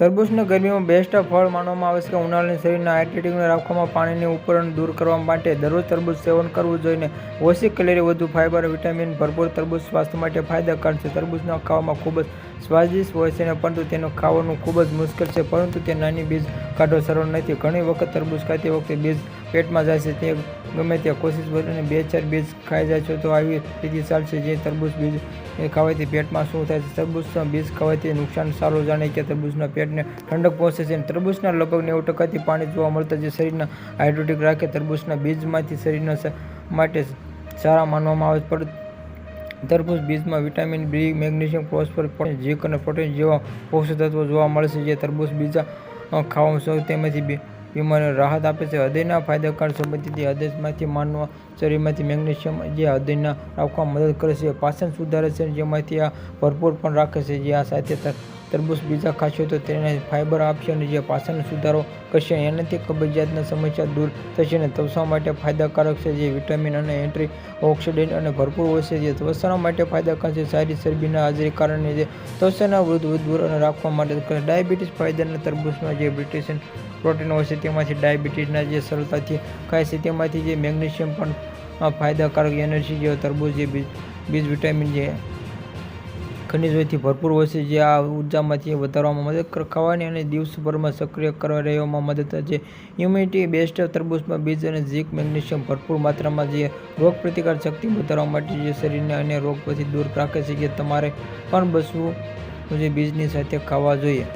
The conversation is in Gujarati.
તરબૂચને ગરમીમાં બેસ્ટ ફળ માનવામાં આવે છે કે ઉનાળાની શરીરના હાઇડ્રેટિંગને રાખવામાં પાણીની ઉપરણ દૂર કરવા માટે દરરોજ તરબૂચ સેવન કરવું જોઈએ ઓછી કેલેરી, વધુ ફાઇબર વિટામિન ભરપૂર તરબૂચ સ્વાસ્થ્ય માટે ફાયદાકારક છે. તરબૂચના ખાવામાં ખૂબ જ સ્વાદિષ્ટ હોય છે પરંતુ તેનું ખાવાનું ખૂબ જ મુશ્કેલ છે, પરંતુ તે નાની બીજ કાઢો, સરળ નથી. ઘણી વખત તરબૂચ ખાતી વખતે બીજ પેટમાં જાય છે, તે ગમે ત્યાં કોશિશ કરીને બે ચાર બીજ ખાઈ જાય છે તો આવી સ્થિતિ ચાલશે જે તરબૂચ બીજ એ ખાવાથી પેટમાં શું થાય છે? તરબૂચના બીજ ખાવાથી નુકસાન સારું જાણે કે તરબૂચના પેટને ઠંડક પહોંચે છે. અને તરબૂચના લગભગ નેવું ટકાથી પાણી જોવા મળતા જે શરીરના હાઇડ્રોટિક રાખે તરબૂચના બીજમાંથી શરીરના માટે સારા માનવામાં આવે છે. પરંતુ તરબૂચ બીજમાં vitamin B, magnesium phosphorus zinc અને પ્રોટીન જેવા પોષક તત્વો જોવા મળે છે જે તરબૂચ બીજા ખાવા ખાવામાં તેમાંથી બી બીમારીને રાહત આપે છે. હૃદયના ફાયદાકાર સંબંધિત હૃદયમાંથી માનવા શરીરમાંથી મેગ્નેશિયમ જે હૃદયના રાખવામાં મદદ કરે છે. પાચન સુધારે છે જેમાંથી આ ભરપૂર પણ રાખે છે. જે આ સાથે તરબૂચ બીજા ખાશો તો તેને ફાઇબર આપશે અને જે પાચન સુધારો કરશે એનાથી કબજિયાતની સમસ્યા દૂર થશે અને ત્વચા માટે ફાયદાકારક છે. જે વિટામિન અને એન્ટ્રી ઓક્સિડન્ટ અને ભરપૂર હોય છે. જે ત્વચા માટે ફાયદાકારક છે. સારી ચરબીના હાજરી કારણે જે ત્વચાના વૃદ્ધ દૂર રાખવા માટે ડાયાબિટીસ ફાયદાના તરબૂચમાં જે બ્રિટિશન પ્રોટીન હોય છે તેમાંથી ડાયાબિટીસના જે સરળતાથી ખાય છે તેમાંથી જે મેગ્નેશિયમ પણ ફાયદાકારક એનર્જી જે તરબૂચ, જે બીજ બીજ વિટામિન, જે ખનિજોથી ભરપૂર હોય છે, જે આ ઉર્જામાંથી વધારવામાં મદદ ખાવાની અને દિવસભરમાં સક્રિય કરવા રહેવામાં મદદ છે. ઇમ્યુનિટી બેસ્ટ તરબૂચમાં બીજ અને ઝીક મેગ્નેશિયમ ભરપૂર માત્રામાં જે રોગ પ્રતિકાર શક્તિ વધારવા માટે જે શરીરને અન્ય રોગ પછી દૂર રાખે છે, જે તમારે પણ બસવું જે બીજની સાથે ખાવા જોઈએ.